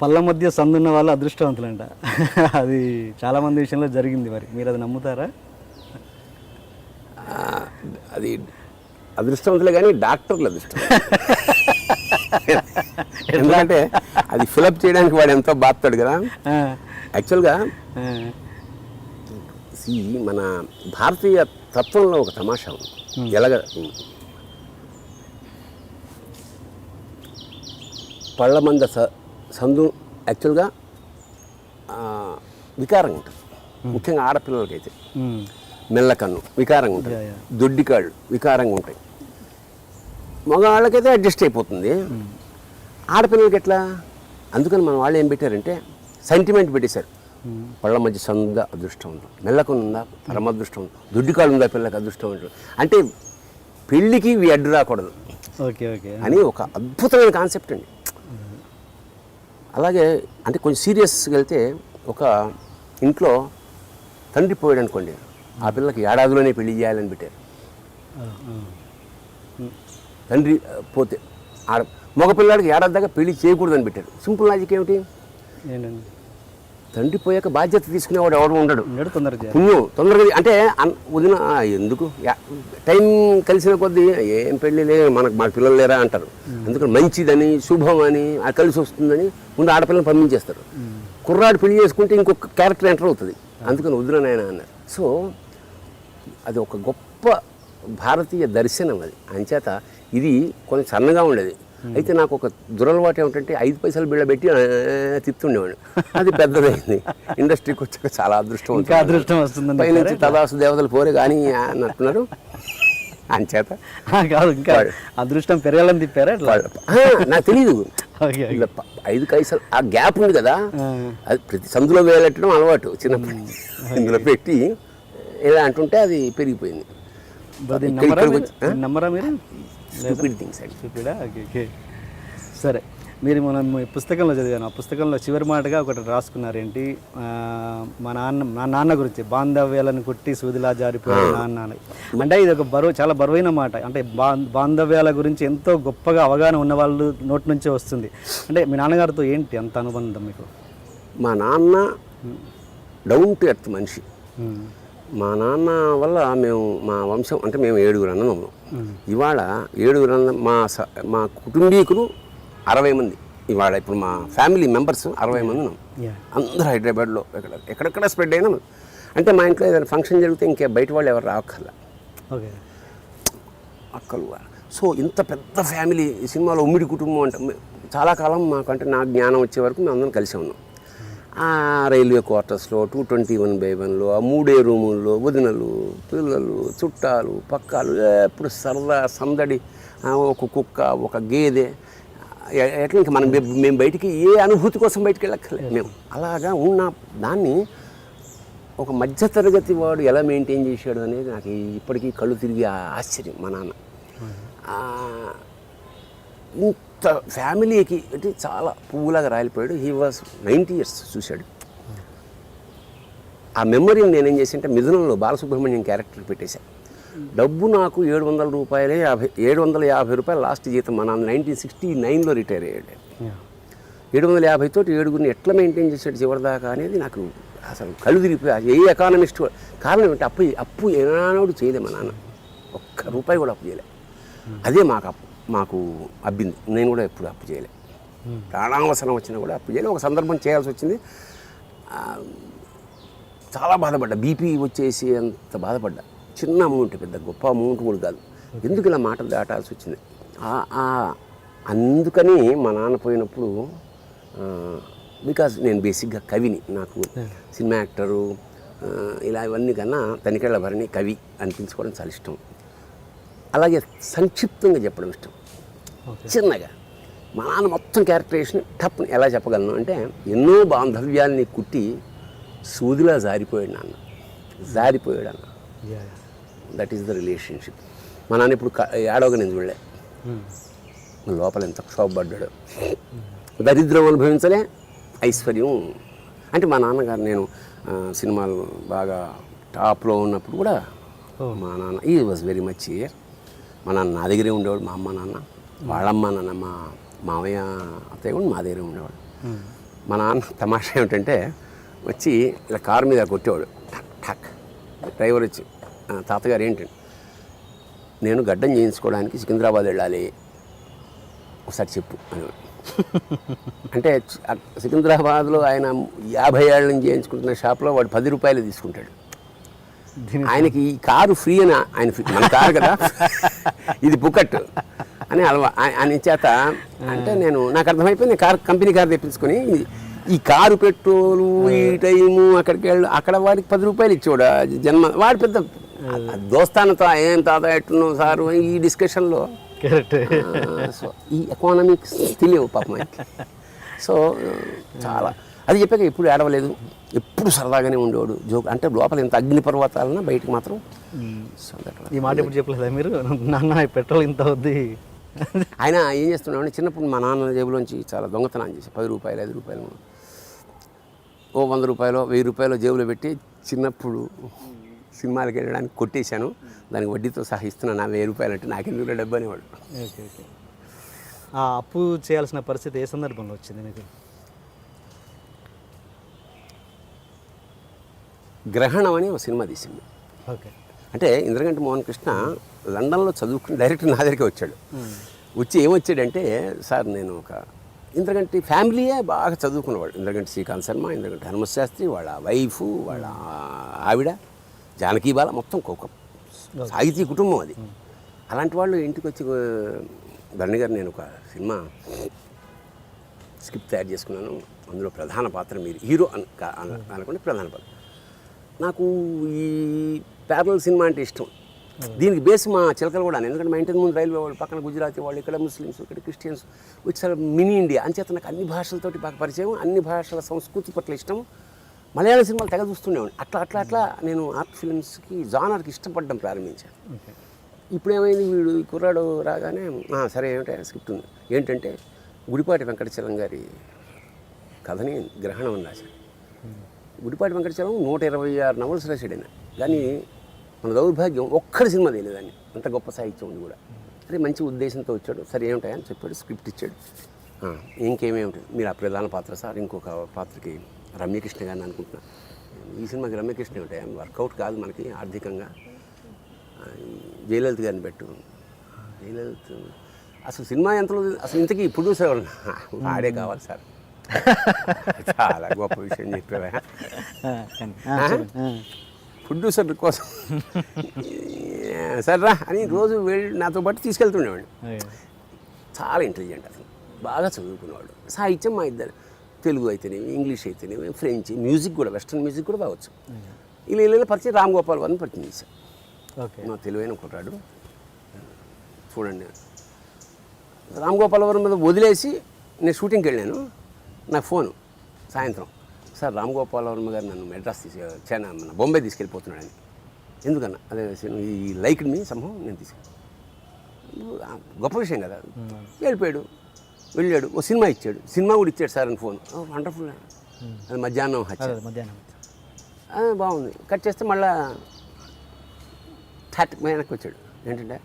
పళ్ళ మధ్య సందున్న వాళ్ళు అదృష్టవంతులంట. అది చాలా మంది విషయంలో జరిగింది మరి. మీరు అది నమ్ముతారా? అది అదృష్టవంతులే కానీ డాక్టర్లు అదృష్టం. ఎందుకంటే అది ఫిలప్ చేయడానికి వాడు ఎంతో బాధతాడు కదా. యాక్చువల్గా మన భారతీయ తత్వంలో ఒక తమాషా ఉంది. ఎలాగ? పళ్ళ మంద సందు యాక్చువల్గా వికారంగా ఉంటుంది ముఖ్యంగా ఆడపిల్లలకైతే. మెల్లకన్ను వికారంగా ఉంటుంది. దొడ్డికాళ్ళు వికారంగా ఉంటాయి మగవాళ్ళకైతే అడ్జస్ట్ అయిపోతుంది. ఆడపిల్లలకి ఎట్లా అందుకని మన వాళ్ళు ఏం పెట్టారంటే సెంటిమెంట్ పెట్టేశారు. పళ్ళ మధ్య సంద అదృష్టం ఉంది మెల్లకన్ను ఉందా? పరమ అదృష్టం ఉంది దొడ్డికాళ్ళు ఉందా? పిల్లకి అదృష్టం ఉంటుంది. అంటే పెళ్ళికి ఇవి అడ్డు రాకూడదు. Okay okay. అని ఒక అద్భుతమైన కాన్సెప్ట్ అండి. అలాగే అంటే కొంచెం సీరియస్గా వెళ్తే ఒక ఇంట్లో తండ్రి పోయాడు అనుకోండి ఆ పిల్లకి ఏడాదిలోనే పెళ్ళి చేయాలని పెట్టారు. తండ్రి పోతే ఆడ మగ పిల్లాడికి ఏడాది దాకా పెళ్ళి చేయకూడదని పెట్టారు. సింపుల్ లాజిక్ ఏమిటి? తండ్రి పోయాక బాధ్యత తీసుకునేవాడు ఎవడు ఉండడు. పుణ్యం తొందరగా అంటే వదిన ఎందుకు? టైం కలిసిన కొద్దీ ఏం పెళ్ళి లే మనకు మా పిల్లలు లేరా అంటారు. అందుకని మంచిదని శుభం అని ఆ కలిసి వస్తుందని ముందు ఆడపిల్లని పంపించేస్తారు. కుర్రాడు పెళ్ళి చేసుకుంటే ఇంకొక క్యారెక్టర్ ఎంటర్ అవుతుంది. అందుకని వదిన నాయన అన్నారు. సో అది ఒక గొప్ప భారతీయ దర్శనం అది. అంచేత ఇది కొంచెం సన్నగా ఉండేది. అయితే నాకు ఒక దురలవాటు ఏమిటంటే ఐదు పైసలు బిళ్ళ పెట్టి ఆ, తిప్పుతుండేవాడు అది పెద్దదైంది. ఇండస్ట్రీకి వచ్చాక చాలా అదృష్టం. అదృష్టం వస్తుందని పైనుంచి తదాసు దేవతలు పోరే కానీ అన్నట్టున్నారు అంచేత కాదు ఇంకా. అదృష్టం పెరగాలని తిప్పారా నాకు తెలియదు ఐదు కైసలు ఆ గ్యాప్ ఉంది కదా అది ప్రతి సందులో వేలెట్టడం అలవాటు చిన్నప్పుడు ఇందులో పెట్టి ఇలా అంటుంటే అది పెరిగిపోయింది. నమ్మరా మీరు? స్టూపిడ్ థింగ్స్ అండి చూపిడా ఓకే ఓకే సరే మీరు మనం పుస్తకంలో చదివాను. ఆ పుస్తకంలో చివరి మాటగా ఒకటి రాసుకున్నారు ఏంటి ఆ, మా నాన్న మా నాన్న గురించి బాంధవ్యాలను కొట్టి సూదిలా జారిపోయే నాన్న అంటే ఇది ఒక బరువు చాలా బరువైన మాట. అంటే బా బాంధవ్యాల గురించి ఎంతో గొప్పగా అవగాహన ఉన్న వాళ్ళు నోటి నుంచే వస్తుంది. అంటే మీ నాన్నగారితో ఏంటి అంత అనుబంధం మీకు? మా నాన్న డౌన్ టు ఎర్త్ మనిషి. మా నాన్న వల్ల మేము మా వంశం అంటే మేము ఏడుగురు అన్నదమ్ములం. ఇవాళ ఏడుగురు అన్న మా స- మా కుటుంబీకులు అరవై మంది. ఇవాళ ఇప్పుడు మా ఫ్యామిలీ మెంబర్స్ అరవై మంది ఉన్నాం. అందరూ హైదరాబాద్లో ఎక్కడ ఎక్కడెక్కడ స్ప్రెడ్ అయినా అంటే మా ఇంట్లో ఏదైనా ఫంక్షన్ జరిగితే ఇంకే బయట వాళ్ళు ఎవరు రాక్కర్లా. ఓకే. అక్కలు. సో ఇంత పెద్ద ఫ్యామిలీ సినిమాలో ఉమ్మిడి కుటుంబం అంటే చాలా కాలం మాకంటే నా జ్ఞానం వచ్చే వరకు మేము అందరం కలిసి ఉన్నాం. రైల్వే క్వార్టర్స్లో టూ ట్వంటీ వన్ బై వన్లో ఆ మూడే రూముల్లో వదినలు పిల్లలు చుట్టాలు పక్కాలు ఎప్పుడు సరదా సందడి ఒక కుక్క ఒక గేదె. ఎట్లా ఇంకా మనం మేము- బయటికి ఏ అనుభూతి కోసం బయటికి వెళ్ళక్కర్లేదు మేము అలాగా ఉన్న దాన్ని ఒక మధ్యతరగతి వాడు ఎలా మెయింటైన్ చేశాడు అనేది నాకు ఇప్పటికీ కళ్ళు తిరిగి ఆశ్చర్యం మా నాన్న. ఇంత ఫ్యామిలీకి అంటే చాలా పువ్వులాగా రాలిపోయాడు. హీ వాజ్ నైంటీ ఇయర్స్ చూశాడు ఆ మెమరీని నేనేం చేసింటే మిథునంలో బాలసుబ్రహ్మణ్యం క్యారెక్టర్ పెట్టేశాను డబ్బు నాకు ఏడు వందల రూపాయలే యాభై ఏడు వందల యాభై రూపాయలు లాస్ట్ జీతం. మా నాన్న నైన్టీన్ సిక్స్టీ నైన్లో రిటైర్ అయ్యాడు. ఏడు వందల యాభై తోటి ఏడుగురిని ఎట్లా మెయింటైన్ చేసాడు చివరిదాకా అనేది నాకు అసలు కళ్ళు తిరిగిపోయి ఏ ఎకానమిస్ట్ కారణం ఏంటి అప్పు అప్పు ఏనాడు చేయలే మా నాన్న. ఒక్క రూపాయి కూడా అప్పు చేయలే. అదే మాకు అప్పు మాకు అబ్బింది. నేను కూడా ఎప్పుడు అప్పు చేయలే. ప్రాణావసరం వచ్చినా కూడా అప్పు చేయలే. ఒక సందర్భం చేయాల్సి వచ్చింది. చాలా బాధపడ్డా. బీపీ వచ్చేసి అంత బాధపడ్డా. చిన్న అమౌంట్ పెద్ద గొప్ప అమౌంట్ కూడా కాదు. ఎందుకు ఇలా మాటలు దాటాల్సి వచ్చింది? అందుకని మా నాన్న పోయినప్పుడు బికాజ్ నేను బేసిక్గా కవిని. నాకు సినిమా యాక్టరు ఇలా ఇవన్నీ కన్నా తనికెళ్ళ భరణి కవి అనిపించుకోవడం చాలా ఇష్టం. అలాగే సంక్షిప్తంగా చెప్పడం ఇష్టం. చిన్నగా. మా నాన్న మొత్తం క్యారెక్టరేషన్ టప్ ఎలా చెప్పగలను అంటే ఎన్నో బాంధవ్యాల్ని కుట్టి సూదిలా జారిపోయాడు నాన్న. జారిపోయాడు అన్న. దట్ ఈస్ ద రిలేషన్షిప్ మా నాన్న ఇప్పుడు ఏడవగా నేను చూడలే. ఉమ్, లోపల ఎంత క్షోభపడ్డాడు. దరిద్రం అనుభవించలే ఐశ్వర్యం. అంటే మా నాన్నగారు నేను సినిమాలు బాగా టాప్లో ఉన్నప్పుడు కూడా ఓ. మా నాన్న ఈ వాజ్ వెరీ మచ్ ఇయర్ మా నాన్న నా దగ్గరే ఉండేవాడు మా అమ్మ నాన్న. వాళ్ళమ్మ నాన్న మా మామయ్య అత్తయ్య కూడా మా దగ్గరే ఉండేవాడు మా నాన్న తమాషా ఏమిటంటే వచ్చి ఇలా కారు మీద కొట్టేవాడు. ఠక్ ఠక్. డ్రైవర్ వచ్చి "ఆ, తాతగారు ఏంటండి నేను గడ్డం చేయించుకోవడానికి సికింద్రాబాద్ వెళ్ళాలి. ఒకసారి చెప్పు. అనేవాడు. అంటే సికింద్రాబాద్లో ఆయన యాభై ఏళ్ళ నుంచి చేయించుకుంటున్న షాప్లో వాడు పది రూపాయలు తీసుకుంటాడు. ఆయనకి ఈ కారు ఫ్రీ అని ఆయన ఫ్రీ- మన కారు కదా. ఇది పుకట్ అని అలవా ఆయన చేత అంటే నేను నాకు అర్థమైపోయింది కార్ కంపెనీ కారు తెప్పించుకొని ఈ కారు పెట్రోలు ఈ టైము అక్కడికి వెళ్ళి అక్కడ వాడికి పది రూపాయలు ఇచ్చేవాడు ఆ జన్మ వాడు పెద్ద దోస్తానతో ఏం తాత ఎట్టున్నావు సారు ఈ డిస్కషన్లో. కరెక్ట్. సో ఈ ఎకానమిక్స్ తెలియవు పాపం సో చాలా. అది చెప్పాక ఎప్పుడు ఏడవలేదు ఎప్పుడు సరదాగానే ఉండేవాడు జోక్ అంటే లోపల ఎంత అగ్ని పర్వతాలన్నా బయటికి మాత్రం ఈ మాట ఎప్పుడు చెప్పలేదా మీరు? నాన్న పెట్రోల్ ఇంత అవుద్ది. ఆయన ఏం చేస్తున్నాడు చిన్నప్పుడు మా నాన్న జేబులోంచి చాలా దొంగతనం చేసి పది రూపాయలు ఐదు రూపాయలు ఓ వంద రూపాయలు వెయ్యి రూపాయలు జేబులో పెట్టి చిన్నప్పుడు సినిమాలకు వెళ్ళడానికి కొట్టేశాను. దానికి వడ్డీతో సహా ఇస్తున్నాను నా వెయ్యి రూపాయలు అంటే నాకెందుకు డబ్బు అనేవాడు. ఆ అప్పు చేయాల్సిన పరిస్థితి ఏ సందర్భంలో వచ్చింది మీకు? గ్రహణం అని ఒక సినిమా తీసింది. ఓకే. అంటే ఇంద్రగంటి మోహన్ కృష్ణ లండన్లో చదువుకుని డైరెక్ట్ నా దగ్గరికి వచ్చాడు. వచ్చి ఏమొచ్చాడంటే సార్ నేను ఒక ఇంద్రగంటి ఫ్యామిలీయే బాగా చదువుకున్నవాడు. ఇంద్రగంటి శ్రీకాంత్ శర్మ ఇంద్రగంటి హనుమత్ శాస్త్రి వాళ్ళ వైఫ్ వాళ్ళ ఆవిడ జానకీ బాల మొత్తం ఒక సాహితీ కుటుంబం అది. అలాంటి వాళ్ళు ఇంటికి వచ్చి ధరణి గారు నేను ఒక సినిమా స్క్రిప్ట్ తయారు చేసుకున్నాను. అందులో ప్రధాన పాత్ర మీరు హీరో అనుకుంటే ప్రధాన పాత్ర. నాకు ఈ ప్యారల్ సినిమా అంటే ఇష్టం. దీనికి బేస్ మా చిలకలు కూడా ఎందుకంటే మా ఇంటి ముందు రైల్వే వాళ్ళు పక్కన గుజరాతీ వాళ్ళు ఇక్కడ ముస్లిమ్స్ ఇక్కడ క్రిస్టియన్స్ వచ్చారు మినీ ఇండియా. అంచేత నాకు అన్ని భాషలతోటి బాగా పరిచయం అన్ని భాషల సంస్కృతి పట్ల ఇష్టం. మలయాళ సినిమాలు తెగ చూస్తుండేవాడిని అట్లా అట్లా అట్లా నేను ఆర్ట్ ఫిల్మ్స్కి జానర్కి ఇష్టపడడం ప్రారంభించాను. ఇప్పుడు ఏమైంది వీడు? కుర్రాడు రాగానే "ఆ, సరే ఏమిటో స్క్రిప్ట్ ఉంది? ఏంటంటే గుడిపాటి వెంకటచలం గారి కథని గ్రహణం అని రాశాడు. గుడిపాటి వెంకటచలం నూట ఇరవై ఆరు నవల్స్ రాశాడు ఆయన. కానీ మన దౌర్భాగ్యం ఒక్కడి సినిమా తెలియదాన్ని అంత గొప్ప సాహిత్యం ఉంది కూడా. సరే మంచి ఉద్దేశంతో వచ్చాడు. సరే ఏమిటాయని చెప్పాడు స్క్రిప్ట్ ఇచ్చాడు. "ఆ, ఇంకేమేమిటి మీరు ఆ ప్రధాన పాత్ర సార్ ఇంకొక పాత్రకి రమ్యకృష్ణ గారిని అనుకుంటున్నాను ఈ సినిమాకి రమ్యకృష్ణ ఏమిటాయి వర్కౌట్ కాదు మనకి ఆర్థికంగా. జయలలిత గారిని పెట్టు. జయలలిత అసలు సినిమా ఎంతలో అసలు ఇంతకీ ప్రొడ్యూసర్ ఎవరు? వాడే కావాలి సార్. చాలా గొప్ప విషయం చెప్పావా? ప్రొడ్యూసర్ కోసం. సరే రా అని రోజు వెళ్ళి నాతో పాటు తీసుకెళ్తుండేవాడిని చాలా ఇంటెలిజెంట్ అతను. బాగా చదువుకునేవాడు సాహిత్యం మా ఇద్దరు. తెలుగు అయితేనేమి ఇంగ్లీష్ అయితేనేమి ఫ్రెంచ్ మ్యూజిక్ కూడా వెస్ట్రన్ మ్యూజిక్ కూడా బాగొచ్చు ఇలా ఇలా పరిచయం రామ్ గోపాల్ వర్ని పరిచయం చేశాను మా తెలివైన కుర్రాడు. చూడండి. రామ్ గోపాలవరం మీద వదిలేసి నేను షూటింగ్కి వెళ్ళాను. నా ఫోను సాయంత్రం. సార్ రామ్ గోపాలవరం గారు నన్ను మెడ్రాస్ తీసి చైనా మన బొంబే తీసుకెళ్ళిపోతున్నాడని. ఎందుకన్నా? అదే సినిమా ఈ లైక్ మీ సంభవం నేను తీసుకు. గొప్ప విషయం కదా. వెళ్ళిపోయాడు వెళ్ళాడు ఓ సినిమా ఇచ్చాడు. సినిమా కూడా ఇచ్చాడు సార్ అని ఫోన్. వండర్ఫుల్. అది మధ్యాహ్నం మధ్యాహ్నం బాగుంది. కట్ చేస్తే మళ్ళా థర్ట్ వెనక్కి వచ్చాడు. ఏంటంటే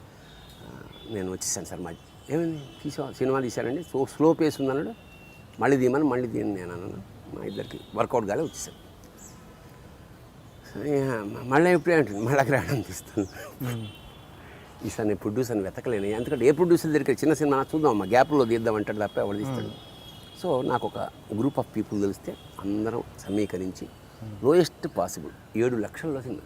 నేను వచ్చేసాను సార్ మా ఏమైంది? తీసా సినిమా తీశానండి సో స్లో పేస్ ఉందన్నాడు. మళ్ళీ తీయమని మళ్ళీ తీయను నేను అన్నాను. మా ఇద్దరికి వర్కౌట్ కాలే ఆ, మళ్ళీ ఎప్పుడు ఏంటండి మళ్ళీ రావడం తీస్తాను ఈసారి నేను ప్రొడ్యూసర్ని వెతకలేను. ఎందుకంటే ఏ ప్రొడ్యూసర్ దగ్గరికి చిన్న సినిమా చూద్దాం మా గ్యాప్లో తీద్దాం అంటాడు తప్ప ఎవరు తీస్తాడు. సో నాకు ఒక గ్రూప్ ఆఫ్ పీపుల్ తెలిస్తే అందరం సమీకరించి లోయెస్ట్ పాసిబుల్ ఏడు లక్షల్లో సినిమా